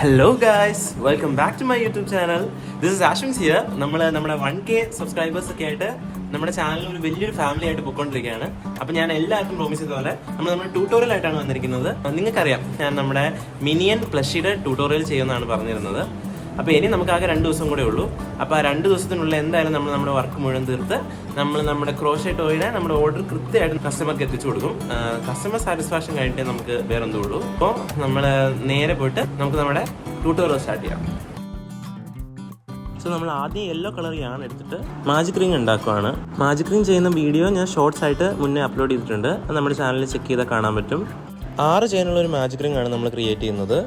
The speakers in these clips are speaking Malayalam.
Hello guys welcome back to my YouTube channel this is Ashmin's here നമ്മൾ നമ്മുടെ വൺ കെ സബ്സ്ക്രൈബേഴ്സ് ഒക്കെ ആയിട്ട് നമ്മുടെ ചാനലിൽ ഒരു വലിയൊരു ഫാമിലി ആയിട്ട് പോയിക്കൊണ്ടിരിക്കുകയാണ്. അപ്പോൾ ഞാൻ എല്ലാവർക്കും പ്രോമിസ് ചെയ്ത പോലെ നമ്മൾ നമ്മുടെ ട്യൂട്ടോറിയൽ ആയിട്ടാണ് വന്നിരിക്കുന്നത്. നിങ്ങൾക്കറിയാം ഞാൻ നമ്മുടെ മിനിയൻ പ്ലഷിയുടെ ട്യൂട്ടോറിയൽ ചെയ്യുമെന്നാണ് പറഞ്ഞിരുന്നത്. അപ്പോൾ ഇനി നമുക്ക് ആകെ രണ്ട് ദിവസം കൂടെ ഉള്ളൂ. അപ്പോൾ ആ രണ്ട് ദിവസത്തിനുള്ളിൽ എന്തായാലും നമ്മൾ നമ്മുടെ വർക്ക് മുഴുവൻ തീർത്ത് നമ്മൾ നമ്മുടെ ക്രോഷേ ടോയിനെ നമ്മുടെ ഓർഡർ കൃത്യമായിട്ട് കസ്റ്റമർക്ക് എത്തിച്ചു കൊടുക്കും. കസ്റ്റമർ സാറ്റിസ്ഫാക്ഷൻ കഴിഞ്ഞിട്ടേ നമുക്ക് വേറെ എന്തോ ഉള്ളൂ. അപ്പോൾ നമ്മൾ നേരെ പോയിട്ട് നമുക്ക് നമ്മുടെ ട്യൂട്ടോറിയൽ സ്റ്റാർട്ട് ചെയ്യാം. സോ നമ്മൾ ആദ്യം യെല്ലോ കളർ യാണ് എടുത്തിട്ട് മാജിക് റിംഗ് ഉണ്ടാക്കുവാണ്. മാജിക് റിംഗ് ചെയ്യുന്ന വീഡിയോ ഞാൻ ഷോർട്സ് ആയിട്ട് മുന്നേ അപ്ലോഡ് ചെയ്തിട്ടുണ്ട്. അത് നമ്മുടെ ചാനലിൽ ചെക്ക് ചെയ്താൽ കാണാൻ പറ്റും. ആറ് ചെയിനുള്ള ഒരു മാജിക് റിംഗ് ആണ് നമ്മൾ ക്രിയേറ്റ് ചെയ്യുന്നത്.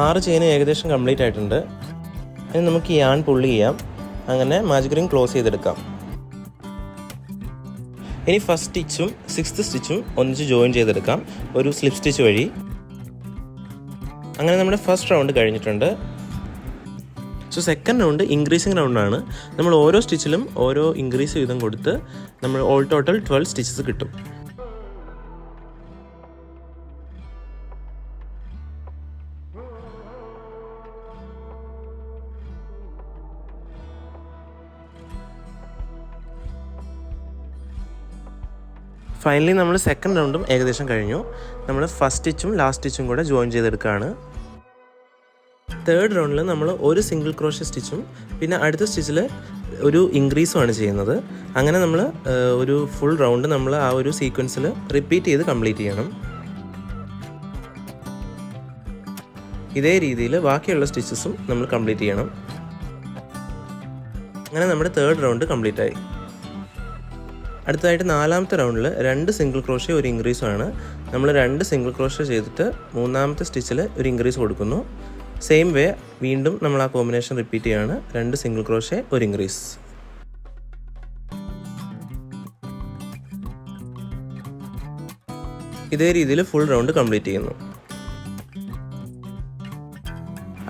ആറ് ചെയിൻ ഏകദേശം കംപ്ലീറ്റ് ആയിട്ടുണ്ട്. ഇനി നമുക്ക് യാൺ പുള്ളി ചെയ്യാം. അങ്ങനെ മാജിക് റിംഗ് ക്ലോസ് ചെയ്തെടുക്കാം. ഇനി ഫസ്റ്റ് സ്റ്റിച്ചും സിക്സ്ത് സ്റ്റിച്ചും ഒന്നിച്ച് ജോയിൻ ചെയ്തെടുക്കാം. ഒരു സ്ലിപ്പ് സ്റ്റിച്ച് വഴി. അങ്ങനെ നമ്മുടെ ഫസ്റ്റ് റൗണ്ട് കഴിഞ്ഞിട്ടുണ്ട്. സോ സെക്കൻഡ് റൗണ്ട് ഇൻക്രീസിങ് റൗണ്ടാണ് നമ്മൾ ഓരോ സ്റ്റിച്ചിലും ഓരോ ഇൻക്രീസ് വീതം കൊടുത്ത് നമ്മൾ ഓൾ ടോട്ടൽ ട്വൽവ് സ്റ്റിച്ചസ് കിട്ടും. ഫൈനലി നമ്മൾ സെക്കൻഡ് റൗണ്ടും ഏകദേശം കഴിഞ്ഞു. നമ്മൾ ഫസ്റ്റ് സ്റ്റിച്ചും ലാസ്റ്റ് സ്റ്റിച്ചും കൂടെ ജോയിൻ ചെയ്തെടുക്കുകയാണ്. തേർഡ് റൗണ്ടിൽ നമ്മൾ ഒരു സിംഗിൾ ക്രോഷ്യ സ്റ്റിച്ചും പിന്നെ അടുത്ത സ്റ്റിച്ചിൽ ഒരു ഇൻക്രീസുമാണ് ചെയ്യുന്നത്. അങ്ങനെ നമ്മൾ ഒരു ഫുൾ റൗണ്ട് നമ്മൾ ആ ഒരു സീക്വൻസിൽ റിപ്പീറ്റ് ചെയ്ത് കംപ്ലീറ്റ് ചെയ്യണം. ഇതേ രീതിയിൽ ബാക്കിയുള്ള സ്റ്റിച്ചസും നമ്മൾ കംപ്ലീറ്റ് ചെയ്യണം. അങ്ങനെ നമ്മുടെ തേർഡ് റൗണ്ട് കംപ്ലീറ്റ് ആയി. അടുത്തതായിട്ട് നാലാമത്തെ റൗണ്ടിൽ രണ്ട് സിംഗിൾ ക്രോഷ്യ ഒരു ഇൻക്രീസും ആണ്. നമ്മൾ രണ്ട് സിംഗിൾ ക്രോഷ്യ ചെയ്തിട്ട് മൂന്നാമത്തെ സ്റ്റിച്ചിൽ ഒരു ഇൻക്രീസ് കൊടുക്കുന്നു. സെയിം വേ വീണ്ടും നമ്മൾ ആ കോമ്പിനേഷൻ റിപ്പീറ്റ് ചെയ്യാണ്. രണ്ട് സിംഗിൾ ക്രോഷ്യ ഒരു ഇൻക്രീസ് ഇതേ രീതിയിൽ ഫുൾ റൗണ്ട് കംപ്ലീറ്റ് ചെയ്യുന്നു.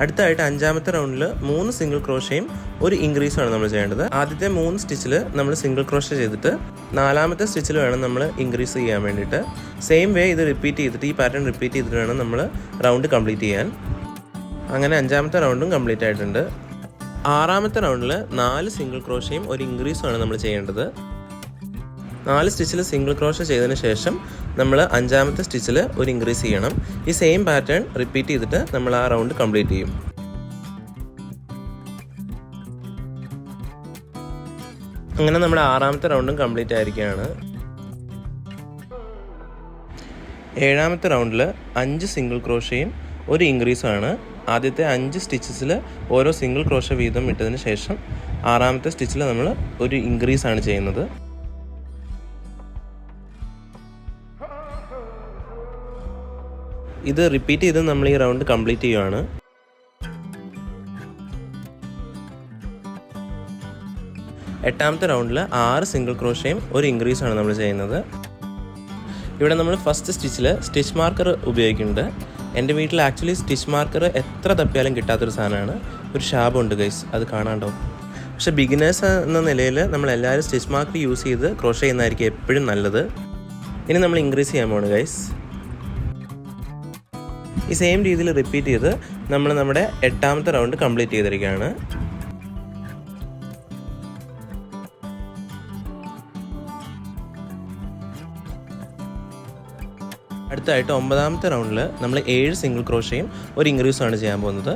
അടുത്തായിട്ട് അഞ്ചാമത്തെ റൗണ്ടിൽ മൂന്ന് സിംഗിൾ ക്രോഷയും ഒരു ഇൻക്രീസുമാണ് നമ്മൾ ചെയ്യേണ്ടത്. ആദ്യത്തെ മൂന്ന് സ്റ്റിച്ചിൽ നമ്മൾ സിംഗിൾ ക്രോഷ ചെയ്തിട്ട് നാലാമത്തെ സ്റ്റിച്ചിൽ വേണം നമ്മൾ ഇൻക്രീസ് ചെയ്യാൻ വേണ്ടിയിട്ട്. സെയിം വേ ഇത് റിപ്പീറ്റ് ചെയ്തിട്ട് ഈ പാറ്റേൺ റിപ്പീറ്റ് ചെയ്തിട്ട് വേണം നമ്മൾ റൗണ്ട് കംപ്ലീറ്റ് ചെയ്യാൻ. അങ്ങനെ അഞ്ചാമത്തെ റൗണ്ടും കംപ്ലീറ്റ് ആയിട്ടുണ്ട്. ആറാമത്തെ റൗണ്ടിൽ നാല് സിംഗിൾ ക്രോഷയും ഒരു ഇൻക്രീസുമാണ് നമ്മൾ ചെയ്യേണ്ടത്. നാല് സ്റ്റിച്ചിൽ സിംഗിൾ ക്രോഷ ചെയ്തതിന് ശേഷം നമ്മൾ അഞ്ചാമത്തെ സ്റ്റിച്ചിൽ ഒരു ഇൻക്രീസ് ചെയ്യണം. ഈ സെയിം പാറ്റേൺ റിപ്പീറ്റ് ചെയ്തിട്ട് നമ്മൾ ആ റൗണ്ട് കംപ്ലീറ്റ് ചെയ്യും. അങ്ങനെ നമ്മുടെ ആറാമത്തെ റൗണ്ടും കംപ്ലീറ്റ് ആയിരിക്കുകയാണ്. ഏഴാമത്തെ റൗണ്ടിൽ അഞ്ച് സിംഗിൾ ക്രോഷയും ഒരു ഇൻക്രീസുമാണ് ആദ്യത്തെ അഞ്ച് സ്റ്റിച്ചസിൽ ഓരോ സിംഗിൾ ക്രോഷ വീതം ഇട്ടതിന് ശേഷം ആറാമത്തെ സ്റ്റിച്ചിൽ നമ്മൾ ഒരു ഇൻക്രീസാണ് ചെയ്യുന്നത്. ഇത് റിപ്പീറ്റ് ചെയ്ത് നമ്മൾ ഈ റൗണ്ട് കംപ്ലീറ്റ് ചെയ്യുവാണ്. എട്ടാമത്തെ റൗണ്ടിൽ ആറ് സിംഗിൾ ക്രോഷയും ഒരു ഇൻക്രീസാണ് നമ്മൾ ചെയ്യുന്നത്. ഇവിടെ നമ്മൾ ഫസ്റ്റ് സ്റ്റിച്ചിൽ സ്റ്റിച്ച് മാർക്കർ ഉപയോഗിക്കുന്നുണ്ട്. എന്റെ വീട്ടിൽ ആക്ച്വലി സ്റ്റിച്ച് മാർക്കർ എത്ര തപ്പിയാലും കിട്ടാത്തൊരു സാധനമാണ്. ഒരു ശാപമുണ്ട് ഗൈസ് അത് കാണാണ്ടോ പക്ഷേ ബിഗിനേഴ്സ് എന്ന നിലയിൽ നമ്മൾ എല്ലാവരും സ്റ്റിച്ച് മാർക്കർ യൂസ് ചെയ്ത് ക്രോഷ ചെയ്യുന്നതായിരിക്കും എപ്പോഴും നല്ലത്. ഇനി നമ്മൾ ഇൻക്രീസ് ചെയ്യാൻ പോണ് ഗൈസ് ഈ സെയിം രീതിയിൽ റിപ്പീറ്റ് ചെയ്ത് നമ്മൾ നമ്മുടെ എട്ടാമത്തെ റൗണ്ട് കംപ്ലീറ്റ് ചെയ്തിരിക്കുകയാണ്. അടുത്തായിട്ട് ഒമ്പതാമത്തെ റൗണ്ടിൽ നമ്മൾ ഏഴ് സിംഗിൾ ക്രോഷയും ഒരു ഇൻക്രീസും ആണ് ചെയ്യാൻ പോകുന്നത്.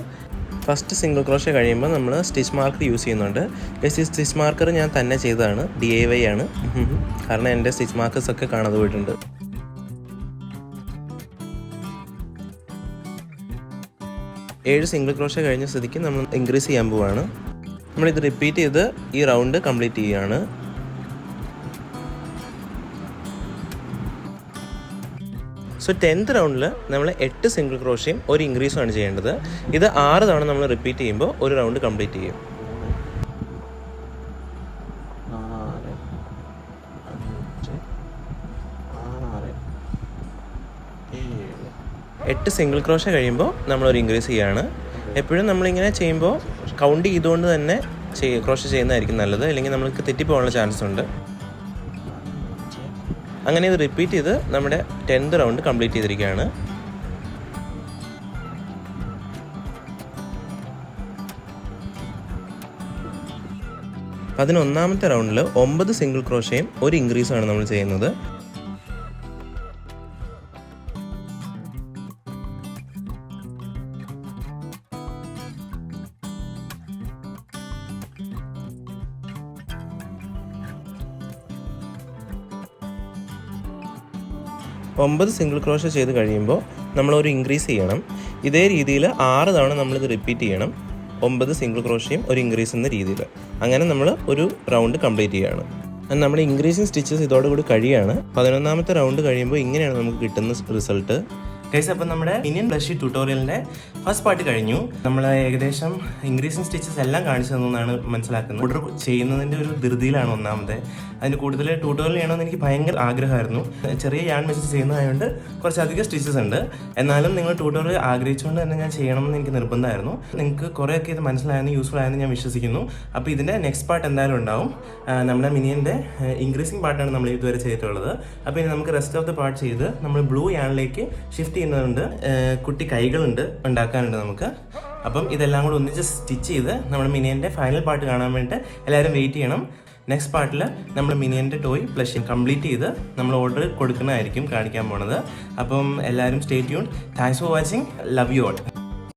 ഫസ്റ്റ് സിംഗിൾ ക്രോഷ കഴിയുമ്പോൾ നമ്മൾ സ്റ്റിച്ച് മാർക്കർ യൂസ് ചെയ്യുന്നുണ്ട്. ഈ സ്റ്റിച്ച് മാർക്കർ ഞാൻ തന്നെ ചെയ്തതാണ്. ഡി എ വൈ ആണ്. കാരണം എന്റെ സ്റ്റിച്ച് മാർക്കേഴ്സ് ഒക്കെ കാണാതെ പോയിട്ടുണ്ട്. ഏഴ് സിംഗിൾ ക്രോഷ കഴിഞ്ഞ സ്ഥിതിക്ക് നമ്മൾ ഇൻക്രീസ് ചെയ്യാൻ പോവാണ്. നമ്മളിത് റിപ്പീറ്റ് ചെയ്ത് ഈ റൗണ്ട് കംപ്ലീറ്റ് ചെയ്യുകയാണ് സോ ടെൻത്ത് റൗണ്ടിൽ നമ്മൾ എട്ട് സിംഗിൾ ക്രോഷയും ഒരു ഇൻക്രീസും ആണ് ചെയ്യേണ്ടത്. ഇത് ആറ് തവണ നമ്മൾ റിപ്പീറ്റ് ചെയ്യുമ്പോൾ ഒരു റൗണ്ട് കംപ്ലീറ്റ് ചെയ്യും. എട്ട് സിംഗിൾ ക്രോഷ കഴിയുമ്പോൾ ഒരു ഇൻക്രീസ് ചെയ്യുകയാണ് എപ്പോഴും നമ്മളിങ്ങനെ ചെയ്യുമ്പോൾ കൗണ്ട് ചെയ്തുകൊണ്ട് തന്നെ ക്രോഷ ചെയ്യുന്നതായിരിക്കും നല്ലത്. അല്ലെങ്കിൽ നമുക്ക് തെറ്റിപ്പോകാനുള്ള ചാൻസ് ഉണ്ട്. അങ്ങനെ ഇത് റിപ്പീറ്റ് ചെയ്ത് നമ്മുടെ ടെൻത്ത് റൗണ്ട് കംപ്ലീറ്റ് ചെയ്തിരിക്കുകയാണ്. പതിനൊന്നാമത്തെ റൗണ്ടിൽ ഒമ്പത് സിംഗിൾ ക്രോഷയും ഒരു ഇൻക്രീസും ആണ് നമ്മൾ ചെയ്യുന്നത്. ഒമ്പത് സിംഗിൾ ക്രോഷ ചെയ്ത് കഴിയുമ്പോൾ നമ്മൾ ഒരു ഇൻക്രീസ് ചെയ്യണം. ഇതേ രീതിയിൽ ആറ് തവണ നമ്മളിത് റിപ്പീറ്റ് ചെയ്യണം. ഒമ്പത് സിംഗിൾ ക്രോഷയും ഒരു ഇൻക്രീസ് എന്ന രീതിയിൽ. അങ്ങനെ നമ്മൾ ഒരു റൗണ്ട് കംപ്ലീറ്റ് ചെയ്യുകയാണ് നമ്മുടെ ഇൻക്രീസിങ് സ്റ്റിച്ചസ് ഇതോടുകൂടി കഴിയാണ്. പതിനൊന്നാമത്തെ റൗണ്ട് കഴിയുമ്പോൾ ഇങ്ങനെയാണ് നമുക്ക് കിട്ടുന്ന റിസൾട്ട് ഗൈസ് അപ്പം നമ്മുടെ ഇന്ത്യൻ ബ്ലഷ് ട്യൂട്ടോറിയലിന്റെ ഫസ്റ്റ് പാർട്ട് കഴിഞ്ഞു. നമ്മൾ ഏകദേശം ഇൻക്രീസിങ് സ്റ്റിച്ചസ് എല്ലാം കാണിച്ചു തന്നാണ് മനസ്സിലാക്കുന്നത്. ഓർഡർ ചെയ്യുന്നതിന്റെ ഒരു ധൃതിയിലാണ് ഒന്നാമത്തെ അതിന് കൂടുതൽ ട്യൂട്ടോറിയൽ ചെയ്യണമെന്ന് എനിക്ക് ഭയങ്കര ആഗ്രഹമായിരുന്നു. ചെറിയ യാൺ മെസ്സേജ് ചെയ്യുന്നതായതുകൊണ്ട് കുറച്ചധികം സ്റ്റിച്ചസ് ഉണ്ട്. എന്നാലും നിങ്ങൾ ട്യൂട്ടോറിയൽ ആഗ്രഹിച്ചുകൊണ്ട് തന്നെ ഞാൻ ചെയ്യണമെന്ന് എനിക്ക് നിർബന്ധമായിരുന്നു. നിങ്ങൾക്ക് കുറേയൊക്കെ ഇത് മനസ്സിലായെന്ന് യൂസ്ഫുൾ ആയെന്ന് ഞാൻ വിശ്വസിക്കുന്നു. അപ്പോൾ ഇതിന്റെ നെക്സ്റ്റ് പാർട്ട് എന്തായാലും ഉണ്ടാവും. നമ്മുടെ മിനിയന്റെ ഇൻക്രീസിങ് പാർട്ടാണ് നമ്മൾ ഇതുവരെ ചെയ്തിട്ടുള്ളത്. അപ്പോൾ ഇനി നമുക്ക് റെസ്റ്റ് ഓഫ് ദ പാർട്ട് ചെയ്ത് നമ്മൾ ബ്ലൂ യാണിലേക്ക് ഷിഫ്റ്റ് ചെയ്യുന്നതുണ്ട് ആ, കുട്ടി കൈകളുണ്ട് ഉണ്ടാക്കാനുണ്ട് നമുക്ക്. അപ്പം ഇതെല്ലാം കൂടെ ഒന്നിച്ച് സ്റ്റിച്ച് ചെയ്ത് നമ്മൾ മിനിയന്റെ ഫൈനൽ പാർട്ട് കാണാൻ വേണ്ടിയിട്ട് എല്ലാവരും വെയിറ്റ് ചെയ്യണം. നെക്സ്റ്റ് പാർട്ടിൽ നമ്മൾ മിനിയന്റെ ടോയ് പ്ലസ് കംപ്ലീറ്റ് ചെയ്ത് നമ്മൾ ഓർഡർ കൊടുക്കുന്നതായിരിക്കും കാണിക്കാൻ പോണത്. അപ്പം എല്ലാവരും stay tune thanks for watching love you all